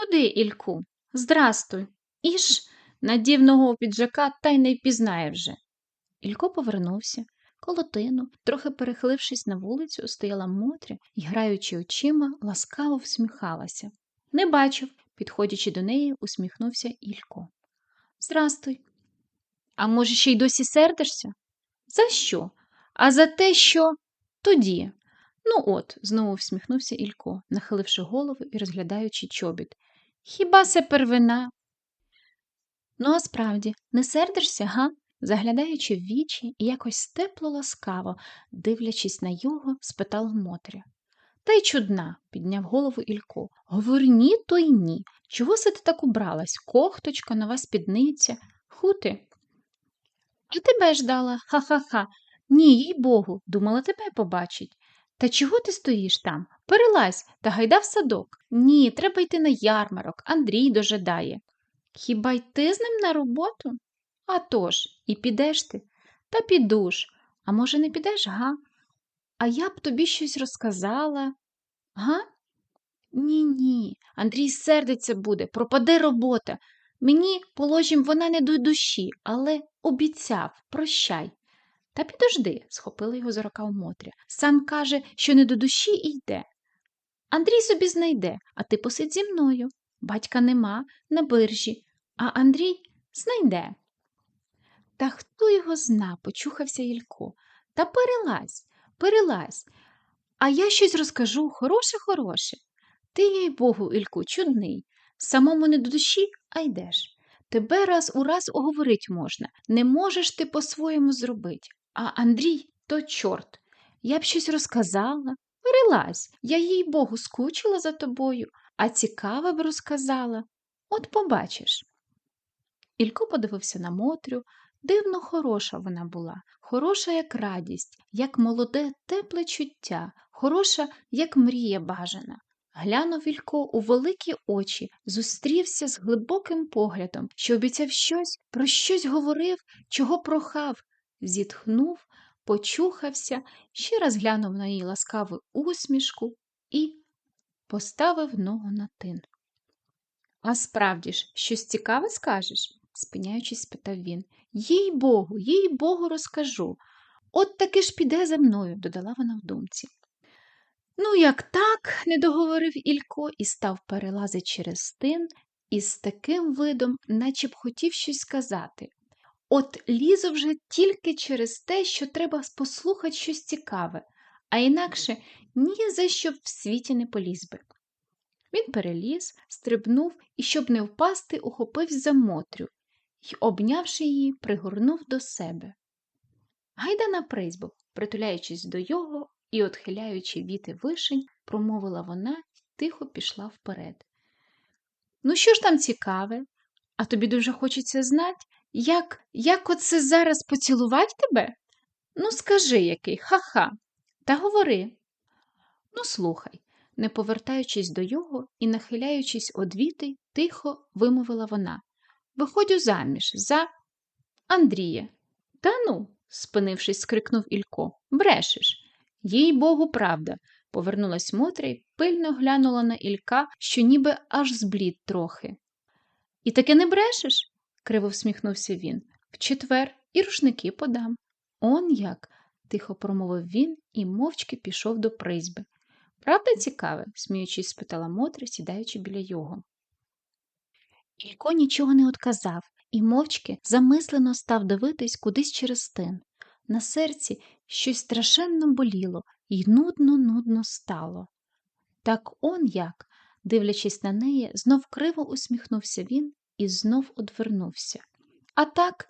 Куди, Ільку? Здрастуй. Іж надів нового піджака та й не впізнає вже. Ілько повернувся. Коло тину, трохи перехилившись на вулицю, стояла Мотря і, граючи очима, ласкаво всміхалася. Не бачив, підходячи до неї, усміхнувся Ілько. Здрастуй. А може, ще й досі сердишся? За що? А за те, що тоді. Ну от, знову всміхнувся Ілько, нахиливши голову і розглядаючи чобіт. Хіба се первина? Ну, а справді, не сердишся, га? Заглядаючи в вічі і якось тепло ласкаво, дивлячись на його, спитала Мотря. Та й чудна, підняв голову Ілько. Говор ні, то й ні. Чого се ти так убралась? Кохточка, нова спідниця. Хути? І тебе ждала, ха-ха-ха. Ні, їй богу, думала тебе побачить. Та чого ти стоїш там? Перелазь та гайда в садок. Ні, треба йти на ярмарок, Андрій дожидає. Хіба й ти з ним на роботу? «А тож, і підеш ти? Та піду ж. А може, не підеш, га? А я б тобі щось розказала. Га? Ні, ні. Андрій сердиться буде, пропаде робота. Мені, положим, вона не до душі, але обіцяв, прощай. Та підожди, схопила його за рукав Мотря. Сам каже, що не до душі і йде. Андрій собі знайде, а ти посидь зі мною. Батька нема на биржі, а Андрій знайде. Та хто його зна, почухався Ілько. Та перелазь, перелазь. А я щось розкажу хороше, хороше. Ти, їй богу, Ільку, чудний. Самому не до душі, а йдеш. Тебе раз у раз оговорить можна, не можеш ти по-своєму зробить. А Андрій то чорт. Я б щось розказала. Перелазь, я їй богу скучила за тобою, а цікаве б розказала. От побачиш. Ілько подивився на Мотрю. Дивно хороша вона була, хороша, як радість, як молоде, тепле чуття, хороша, як мрія бажана. Глянув Ілько у великі очі, зустрівся з глибоким поглядом, що обіцяв щось, про щось говорив, чого прохав, зітхнув, почухався, ще раз глянув на її ласкаву усмішку і поставив ногу на тин. А справді ж, щось цікаве скажеш? спиняючись, спитав він. Їй богу, їй богу, розкажу. От таки ж піде за мною, додала вона в думці. Ну, як так, не договорив Ілько і став перелазити через тин із таким видом, наче б хотів щось сказати. От лізу вже тільки через те, що треба послухати щось цікаве, а інакше ні за що в світі не поліз би. Він переліз, стрибнув і, щоб не впасти, ухопився за Мотрю й, обнявши її, пригорнув до себе. Гайда на призьбу, притуляючись до його і отхиляючи віти вишень, промовила вона й тихо пішла вперед. Ну, що ж там цікаве? А тобі дуже хочеться знати, як як оце зараз поцілувати тебе? Ну, скажи який, ха-ха, та говори. Ну, слухай, не повертаючись до його і нахиляючись одвіти, тихо вимовила вона. Виходю заміж за Андрія. Та ну, спинившись, скрикнув Ілько. Брешеш. Їй богу, правда, повернулась Мотря й пильно глянула на Ілька, що ніби аж зблід трохи. І таки не брешеш? Криво всміхнувся він. В четвер і рушники подам. Он як? тихо промовив він і мовчки пішов до призьби. Правда цікаве? сміючись, спитала Мотря, сідаючи біля його. Ілько нічого не одказав і мовчки замислено став дивитись кудись через тин. На серці щось страшенно боліло і нудно-нудно стало. Так он як, дивлячись на неї, знов криво усміхнувся він і знов одвернувся. А так,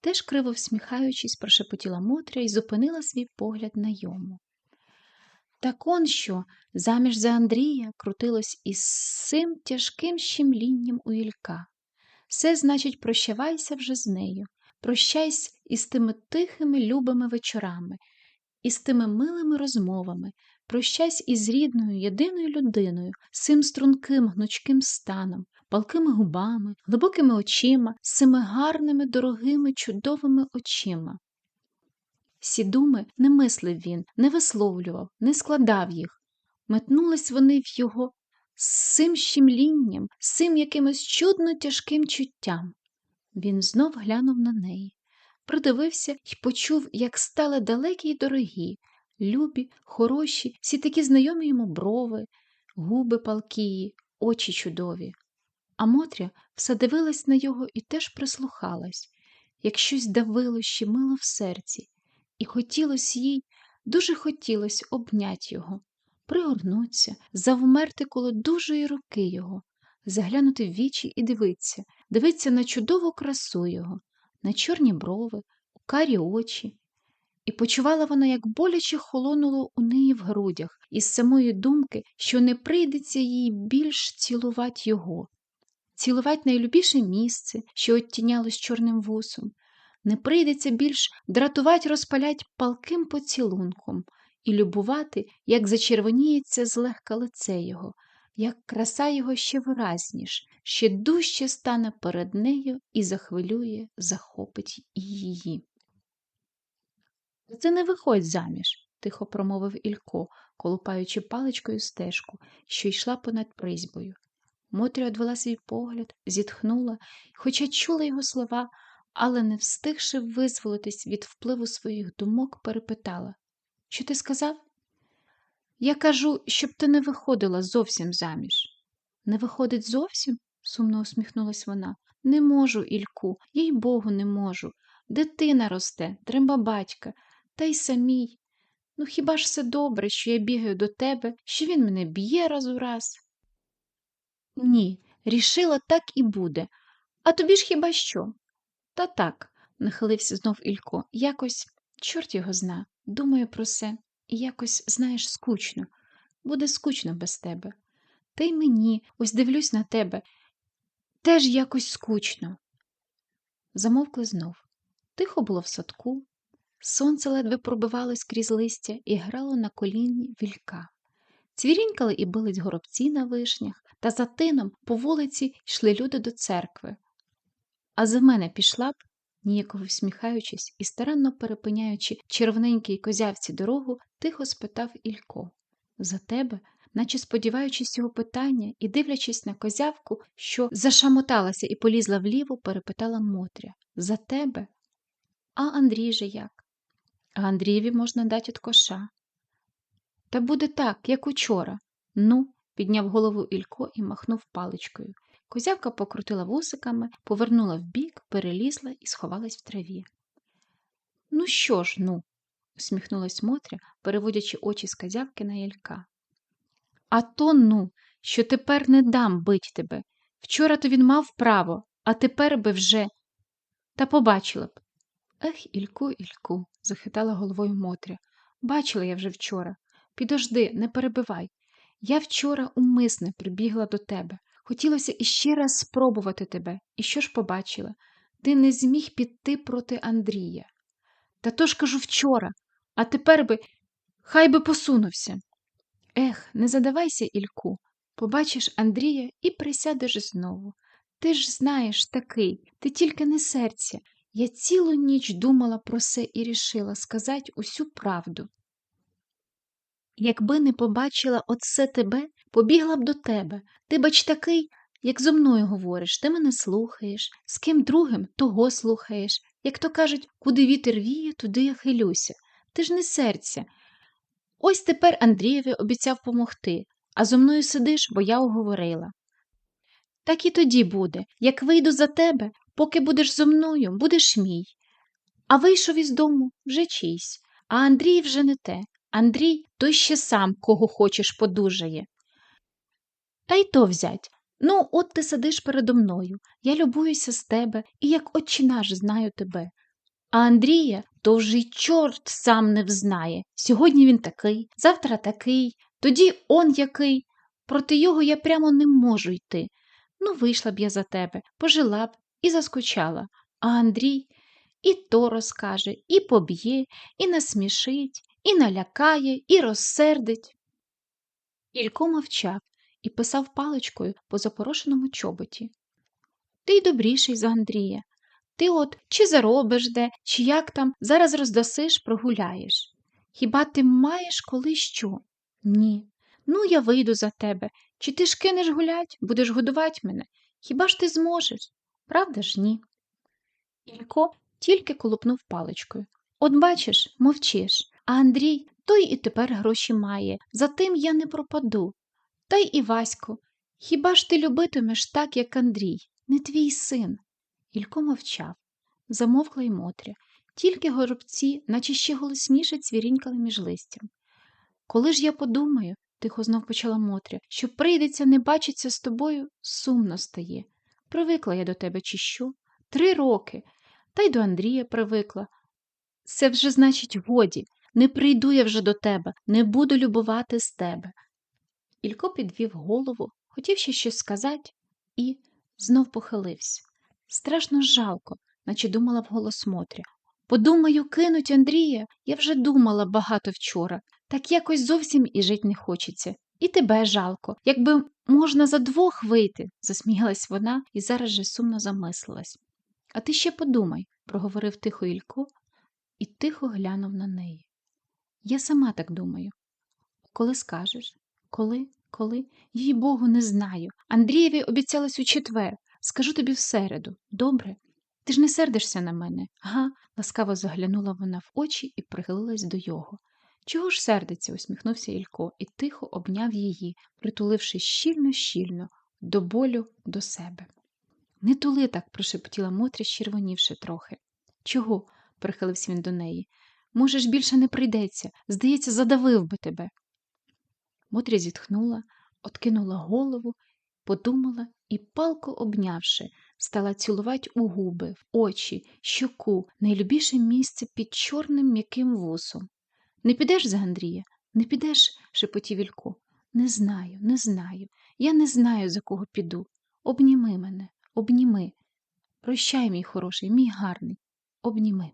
теж криво всміхаючись, прошепотіла Мотря і зупинила свій погляд на йому. Так он що, заміж за Андрія крутилось із цим тяжким щемлінням у Ілька. Все, значить, прощавайся вже з нею, прощайся із тими тихими любими вечорами, із тими милими розмовами, прощайся із рідною, єдиною людиною, з цим струнким, гнучким станом, палкими губами, глибокими очима, з цими гарними, дорогими, чудовими очима. Сі думи не мислив він, не висловлював, не складав їх. Метнулись вони в його з цим щемлінням, з цим якимось чудно тяжким чуттям. Він знов глянув на неї, придивився і почув, як стали далекі й дорогі, любі, хороші, всі такі знайомі йому брови, губи палкії, очі чудові. А Мотря все дивилась на його і теж прислухалась, як щось давило щемило в серці, і хотілось їй, дуже хотілось обнять його, пригорнуться, завмерти коло дужої руки його, заглянути в вічі і дивитися, дивитися на чудову красу його, на чорні брови, у карі очі. І почувала вона, як боляче холонуло у неї в грудях, із самої думки, що не прийдеться їй більш цілувати його, цілувати найлюбіше місце, що оттінялось чорним вусом, не прийдеться більш дратувати розпалять палким поцілунком і любувати, як зачервоніється злегка лице його, як краса його ще виразніш, ще дужче стане перед нею і захвилює, захопить її. Це не виходь заміж, тихо промовив Ілько, колупаючи паличкою стежку, що йшла понад призьбою. Мотря одвела свій погляд, зітхнула, хоча чула його слова, але, не встигши визволитись від впливу своїх думок, перепитала Що ти сказав? Я кажу, щоб ти не виходила зовсім заміж. Не виходить зовсім? сумно усміхнулась вона. Не можу, Ільку, їй богу, не можу. Дитина росте, треба батька, та й самій. Ну хіба ж все добре, що я бігаю до тебе, що він мене б'є раз у раз? Ні, рішила, так і буде. А тобі ж хіба що? Та так, нахилився знов Ілько, якось, чорт його зна, думаю про це, і якось, знаєш, скучно. Буде скучно без тебе. Та й мені, ось дивлюсь на тебе, теж якось скучно. Замовкли знов. Тихо було в садку, сонце ледве пробивалось крізь листя і грало на коліні вілька. Цвірінькали і бились горобці на вишнях, та за тином по вулиці йшли люди до церкви. А за мене пішла б, ніяково всміхаючись і старанно перепиняючи червоненькій козявці дорогу, тихо спитав Ілько. За тебе, наче сподіваючись його питання і дивлячись на козявку, що зашамоталася і полізла вліво, перепитала Мотря. За тебе? А Андрій же як? А Андрієві можна дати від коша. Та буде так, як учора. Ну, підняв голову Ілько і махнув паличкою. Козявка покрутила вусиками, повернула вбік, перелізла і сховалась в траві. Ну що ж, ну, усміхнулась Мотря, переводячи очі з козявки на Ілька. А то ну, що тепер не дам бить тебе. Вчора то він мав право, а тепер би вже. Та побачила б. Ех, Ільку, Ільку, захитала головою Мотря. Бачила я вже вчора. Підожди, не перебивай. Я вчора умисне прибігла до тебе. Хотілося іще раз спробувати тебе. І що ж побачила? Ти не зміг піти проти Андрія. Та то ж кажу вчора, а тепер би хай би посунувся. Ех, не задавайся, Ільку. Побачиш Андрія і присядеш знову. Ти ж знаєш такий, ти тільки не серця. Я цілу ніч думала про це і рішила сказати усю правду. Якби не побачила оце тебе, побігла б до тебе. Ти, бач, такий, як зо мною говориш, ти мене слухаєш, з ким другим того слухаєш. Як то кажуть, куди вітер віє, туди я хилюся. Ти ж не серця. Ось тепер Андрієві обіцяв помогти, а зо мною сидиш, бо я уговорила. Так і тоді буде, як вийду за тебе, поки будеш зо мною, будеш мій. А вийшов із дому вже чийсь, а Андрій вже не те. Андрій той ще сам, кого хочеш, подужає. Та й то взять. Ну, от ти сидиш передо мною, я любуюся з тебе і як отче наш знаю тебе. А Андрія то вже й чорт сам не взнає. Сьогодні він такий, завтра такий, тоді он який. Проти його я прямо не можу йти. Ну, вийшла б я за тебе, пожила б і заскучала. А Андрій і то розкаже, і поб'є, і насмішить, і налякає, і розсердить. Ілько мовчав і писав паличкою по запорошеному чоботі. Ти й добріший за Андрія. Ти от чи заробиш де, чи як там зараз роздасиш, прогуляєш. Хіба ти маєш коли що? Ні. Ну, я вийду за тебе, Чи ти ж кинеш гулять, будеш годувати мене? Хіба ж ти зможеш? Правда ж ні? Ілько тільки колупнув паличкою. От бачиш, мовчиш, а Андрій той і тепер гроші має, за тим я не пропаду. Та й Івасько, хіба ж ти любитимеш так, як Андрій, не твій син? Ілько мовчав. Замовкла й Мотря. Тільки горобці, наче ще голосніше цвірінькали між листям. Коли ж я подумаю, тихо знов почала Мотря, що прийдеться не бачиться з тобою, сумно стає. Привикла я до тебе, чи що? Три роки. Та й до Андрія привикла. Це вже, значить, годі. Не прийду я вже до тебе, не буду любувати з тебе. Ілько підвів голову, хотів ще щось сказати і знов похилився. Страшно жалко, наче думала вголос Мотря. Подумаю, кинуть Андрія, я вже думала багато вчора. Так якось зовсім і жить не хочеться. І тебе жалко, якби можна за двох вийти, засміялась вона і зараз же сумно замислилась. А ти ще подумай, проговорив тихо Ілько і тихо глянув на неї. Я сама так думаю. Коли скажеш? Коли? Коли? Їй Богу, не знаю. Андрієві обіцялась у четвер. Скажу тобі в середу. Добре? Ти ж не сердишся на мене, га? ласкаво заглянула вона в очі і прихилилась до його. Чого ж сердиться? усміхнувся Ілько і тихо обняв її, притуливши щільно щільно, до болю до себе. Не тули так, прошепотіла Мотря, червонівши трохи. Чого? прихилився він до неї. Може ж, більше не прийдеться. Здається, задавив би тебе. Мотря зітхнула, откинула голову, подумала і, палко обнявши, стала цілувати у губи, в очі, щоку, найлюбіше місце під чорним м'яким вусом. Не підеш за Андрія? Не підеш? шепотів Ілько. Не знаю, не знаю. Я не знаю, за кого піду. Обніми мене, обніми. Прощай, мій хороший, мій гарний, обніми.